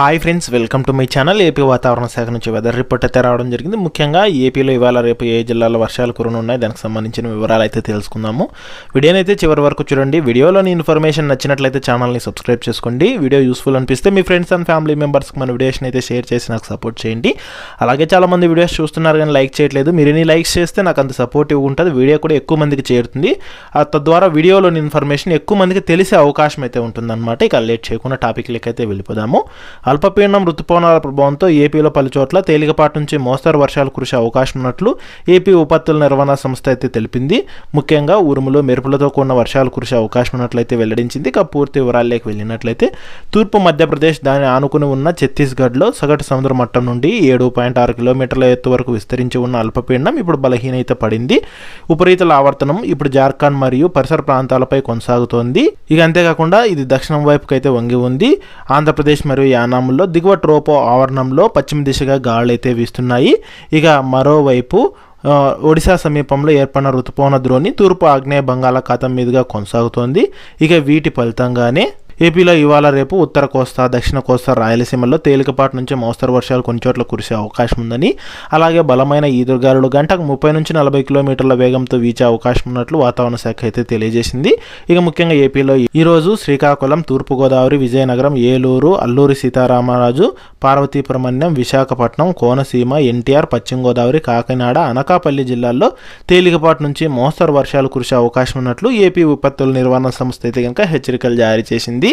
Hi friends welcome to my channel AP వాతావరణ శాఖ నుంచి వెదర్ రిపోర్ట్ అయితే రావడం జరిగింది. ముఖ్యంగా ఏపీలో ఇవాళ రేపు ఏ జిల్లాలో వర్షాలు కురనున్నాయి దానికి సంబంధించిన వివరాలు అయితే తెలుసుకుందాము. వీడియోని అయితే చివరి వరకు చూడండి. వీడియోలోని ఇన్ఫర్మేషన్ నచ్చినట్లయితే ఛానల్ని సబ్స్క్రైబ్ చేసుకోండి. వీడియో యూస్ఫుల్ అనిపిస్తే మీ ఫ్రెండ్స్ అండ్ ఫ్యామిలీ మెంబర్స్కి మన వీడియోస్ని అయితే షేర్ చేసి నాకు సపోర్ట్ చేయండి. అలాగే చాలా మంది వీడియోస్ చూస్తున్నారు కానీ లైక్ చేయట్లేదు. మీరు ఎన్ని లైక్స్ చేస్తే నాకు అంత సపోర్టివ్ ఉంటుంది. వీడియో కూడా ఎక్కువ మందికి చేరుతుంది. ఆ తద్వారా వీడియోలోని ఇన్ఫర్మేషన్ ఎక్కువ మందికి తెలిసే అవకాశం అయితే ఉంటుందన్నమాట. ఇక లేట్ చేయకుండా టాపిక్లకి అయితే వెళ్ళిపోదాము. అల్పపీడనం రుతుపవనాల ప్రభావంతో ఏపీలో పలుచోట్ల తేలికపాటి నుంచి మోస్తరు వర్షాలు కురిసే అవకాశం ఉన్నట్లు ఏపీ ఉపత్తుల నిర్వహణ సంస్థ అయితే తెలిపింది. ముఖ్యంగా ఉరుములు మెరుపులతో కూడిన వర్షాలు కురిసే అవకాశం ఉన్నట్లయితే వెల్లడించింది. ఇక పూర్తి వివరాల్లోకి వెళ్ళినట్లయితే తూర్పు మధ్యప్రదేశ్ దాని ఆనుకుని ఉన్న ఛత్తీస్గఢ్లో సగటు సముద్ర మట్టం నుండి ఏడు పాయింట్ ఆరు కిలోమీటర్ల ఎత్తు వరకు విస్తరించి ఉన్న అల్పపీడనం ఇప్పుడు బలహీనత పడింది. ఉపరితల ఆవర్తనం ఇప్పుడు జార్ఖండ్ మరియు పరిసర ప్రాంతాలపై కొనసాగుతోంది. ఇక అంతేకాకుండా ఇది దక్షిణం వైపుకైతే వంగి ఉంది. ఆంధ్రప్రదేశ్ మరియు స్థానంలో దిగువ ట్రోపో ఆవరణంలో పశ్చిమ దిశగా గాలులు అయితే వీస్తున్నాయి. ఇక మరోవైపు ఒడిశా సమీపంలో ఏర్పడిన ఋతుపవన ద్రోణి తూర్పు ఆగ్నేయ బంగాళాఖాతం మీదుగా కొనసాగుతోంది. ఇక వీటి ఫలితంగానే ఏపీలో ఇవాళ రేపు ఉత్తర కోస్తా దక్షిణ కోస్తా రాయలసీమలో తేలికపాటి నుంచి మోస్తరు వర్షాలు కొన్ని చోట్ల కురిసే అవకాశం ఉందని అలాగే బలమైన ఈదురుగాలులు గంటకు ముప్పై నుంచి నలభై కిలోమీటర్ల వేగంతో వీచే అవకాశం ఉన్నట్లు వాతావరణ శాఖ అయితే తెలియజేసింది. ఇక ముఖ్యంగా ఏపీలో ఈరోజు శ్రీకాకుళం తూర్పుగోదావరి విజయనగరం ఏలూరు అల్లూరి సీతారామరాజు పార్వతీపురం అన్యం విశాఖపట్నం కోనసీమ ఎన్టీఆర్ పశ్చిమ గోదావరి కాకినాడ అనకాపల్లి జిల్లాల్లో తేలికపాటి నుంచి మోస్తరు వర్షాలు కురిసే అవకాశం ఉన్నట్లు ఏపీ విపత్తుల నిర్వహణ సంస్థ అయితే కనుక హెచ్చరికలు జారీ చేసింది.